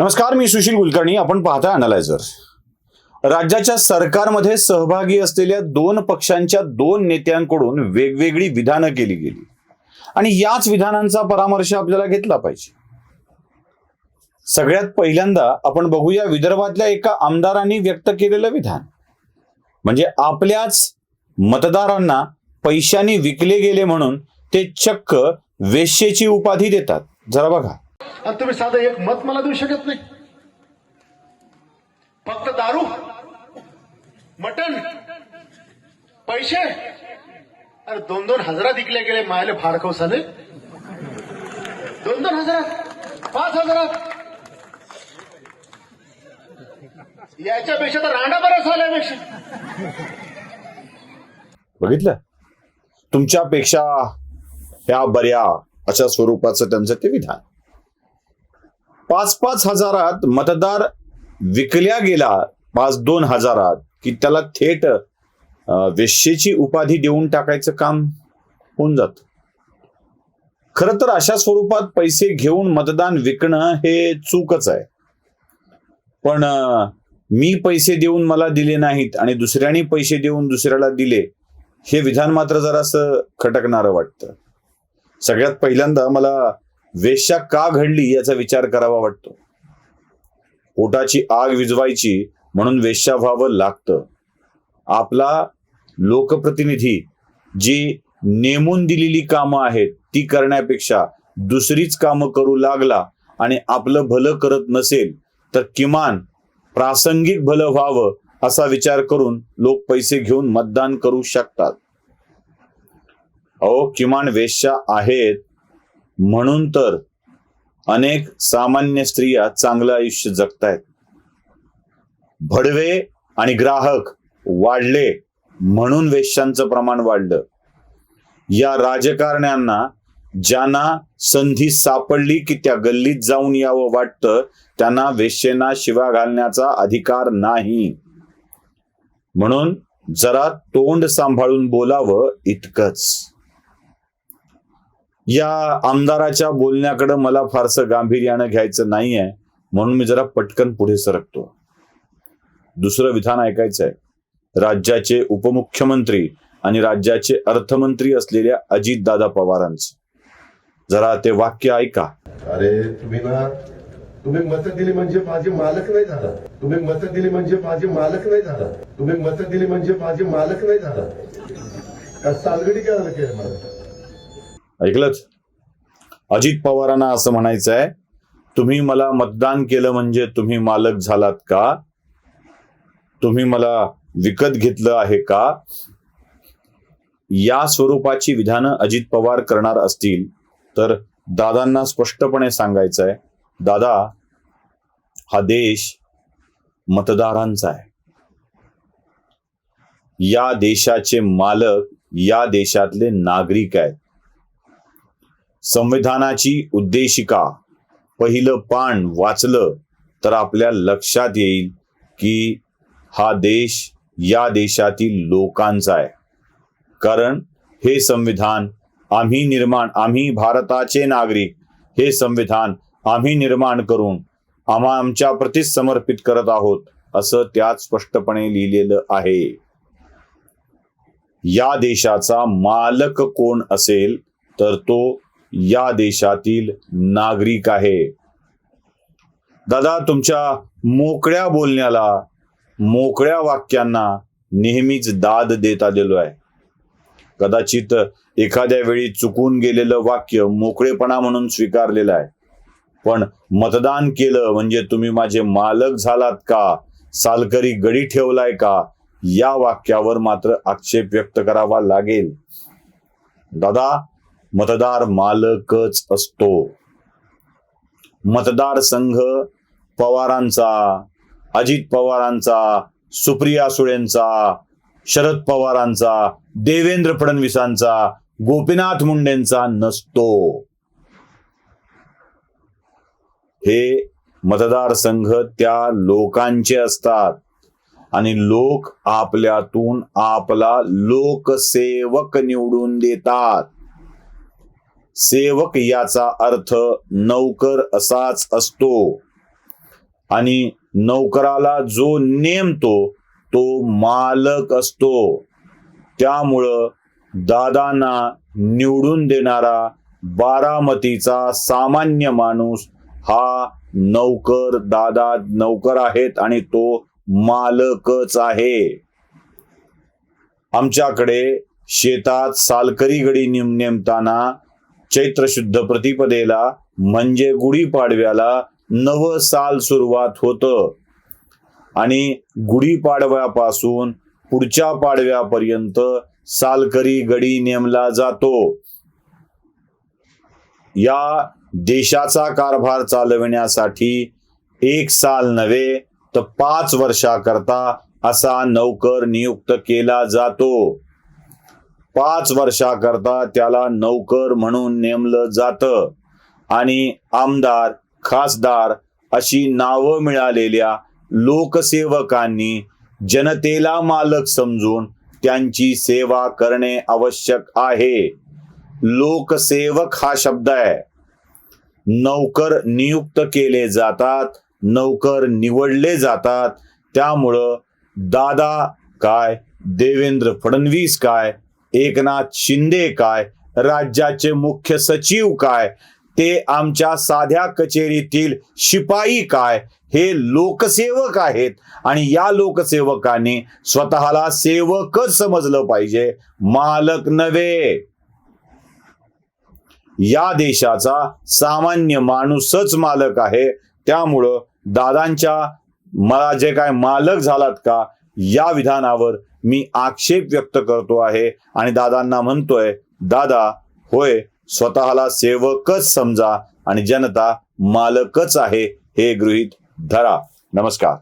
नमस्कार मी सुशील कुलकर्णी. आपण पाहता अनालायझर राज्याच्या सरकारमध्ये सहभागी असलेल्या दोन पक्षांच्या दोन नेत्यांकडून वेगवेगळी विधानं केली गेली. आणि याच विधानांचा परामर्श आपल्याला घेतला पाहिजे. सगळ्यात पहिल्यांदा आपण बघूया विदर्भातल्या एका आमदारांनी व्यक्त केलेलं विधान. म्हणजे आपल्याच मतदारांना पैशांनी विकले गेले म्हणून ते चक्क वेश्येची उपाधी देतात. जरा बघा. आणि तुम्ही साधं एक मत मला देऊ शकत नाही. फक्त दारू मटन पैसे अरे दोन दोन हजारात इकले गेले मायले फाडकव साले दोन दोन हजारात पाच हजारात. याच्यापेक्षा तर रांडा बरं झाल्यापेक्षा. बघितलं? तुमच्यापेक्षा ह्या बऱ्या अशा स्वरूपाचं त्यांचं ते विधान. पाच पाच हजारात मतदार विकल्या गेला. पाच दोन हजारात. की त्याला थेट वेश्येची उपाधी देऊन टाकायचं काम होऊन जात. खर तर अशा स्वरूपात पैसे घेऊन मतदान विकणं हे चूकच आहे. पण मी पैसे देऊन मला दिले नाहीत आणि दुसऱ्याने पैसे देऊन दुसऱ्याला दिले हे विधान मात्र जरासं खटकणारं वाटतं. सगळ्यात पहिल्यांदा मला वेश्या का घडली याचा विचार करावा वाटतो. पोटाची आग विझवायची म्हणून वेश्या व्हावं लागतं. आपला लोकप्रतिनिधी जी नेमून दिलेली कामं आहेत ती करण्यापेक्षा दुसरीच कामं करू लागला आणि आपलं भलं करत नसेल तर किमान प्रासंगिक भलं व्हावं असा विचार करून लोक पैसे घेऊन मतदान करू शकतात. अहो किमान वेश्या आहेत म्हणून तर अनेक सामान्य स्त्रिया चांगलं आयुष्य जगतायत. भडवे आणि ग्राहक वाढले म्हणून वेश्यांचं प्रमाण वाढलं. या राजकारण्यांना ज्यांना संधी सापडली की त्या गल्लीत जाऊन यावं वाटतं त्यांना वेश्येना शिवा घालण्याचा अधिकार नाही. म्हणून जरा तोंड सांभाळून बोलावं इतकंच. या आमदाराच्या बोलण्याकडे मला फारसं गांभीर्यानं घ्यायचं नाही आहे म्हणून मी जरा पटकन पुढे सरकतो. दुसरं विधान ऐकायचं आहे. राज्याचे उपमुख्यमंत्री आणि राज्याचे अर्थमंत्री असलेल्या अजितदादा पवारांचं. जरा ते वाक्य ऐका. अरे तुम्ही ना तुम्ही मत दिली म्हणजे माझे मालक नाही झाला. तुम्ही मत दिली म्हणजे माझे मालक नाही झाला. तुम्ही मत दिली म्हणजे माझे मालक नाही झाला. का सालगडी करायला केलं मला? ऐकलंच? अजित पवारांना असं म्हणायचं आहे तुम्ही मला मतदान केलं म्हणजे तुम्ही मालक झालात का? तुम्ही मला विकत घेतलं आहे का? या स्वरूपाची विधानं अजित पवार करणार असतील तर दादांना स्पष्टपणे सांगायचं आहे दादा हा देश मतदारांचा आहे. या देशाचे मालक या देशातले नागरिक आहेत. संविधानाची उद्देशिका पहिलं पान वाचलं तर आपल्या लक्षात येईल की हा देश या देशातील लोकांचा आहे. कारण हे संविधान आम्ही निर्माण आम्ही भारताचे नागरिक हे संविधान आम्ही निर्माण करून आम्हा आमच्या प्रतीच समर्पित करत आहोत असं त्यात स्पष्टपणे लिहिलेलं आहे. या देशाचा मालक कोण असेल तर तो या देशातील नागरिक आहे. दादा तुमच्या मोकळ्या बोलण्याला मोकळ्या वाक्यांना नेहमीच दाद देत आलेलो आहे. कदाचित एखाद्या वेळी चुकून गेलेलं वाक्य मोकळेपणा म्हणून स्वीकारलेलं आहे. पण मतदान केलं म्हणजे तुम्ही माझे मालक झालात का? सालकरी गडी ठेवलाय का? या वाक्यावर मात्र आक्षेप व्यक्त करावा लागेल. दादा मतदार मालकच असतो. मतदार संघ पवारांचा अजित पवारांचा सुप्रिया सुळेंचा शरद पवारांचा देवेंद्र फडणवीसांचा गोपीनाथ मुंडेंचा नसतो. हे मतदारसंघ त्या लोकांचे असतात आणि लोक आपल्यातून आपला लोकसेवक निवडून देतात. सेवक याचा अर्थ नौकर असाच असतो. आणि नोकराला जो नेमतो तो मालक असतो. त्यामुळं दादांना निवडून देणारा बारामतीचा सामान्य माणूस हा नौकर दादा नौकर आहेत आणि तो मालकच आहे. आमच्याकडे शेतात सालकरी गडी नेम नेमताना चैत्र शुद्ध प्रतिपदेला म्हणजे गुढीपाडव्याला नव साल सुरुवात होतं. आणि गुढीपाडव्यापासून पुढच्या पाडव्यापर्यंत सालकरी गडी नेमला जातो. या देशाचा कारभार चालविण्यासाठी एक साल नव्हे तर पाच वर्षाकरता असा नौकर नियुक्त केला जातो. पाच वर्षाकरता त्याला नौकर म्हणून नेमलं जातं. आणि आमदार खासदार अशी नावं मिळालेल्या लोकसेवकांनी जनतेला मालक समजून त्यांची सेवा करणे आवश्यक आहे. लोकसेवक हा शब्द आहे. नौकर नियुक्त केले जातात नौकर निवडले जातात. त्यामुळं दादा काय देवेंद्र फडणवीस काय एकनाथ शिंदे काय? राज्याचे मुख्य सचिव काय? ते आमच्या साध्या कचेरीतील शिपाई काय? हे लोकसेवक आहेत आणि या लोकसेवकांनी स्वतःला सेवकच समजलं पाहिजे. मालक नव्हे. या देशाचा सामान्य माणूसच मालक आहे. त्यामुळं दादांच्या मला जे काय मालक झालात का? या विधानावर मी आक्षेप व्यक्त करतो आहे आणि दादांना म्हणतोय दादा होय स्वतःला सेवकच समजा आणि जनता मालकच आहे हे गृहीत धरा. नमस्कार.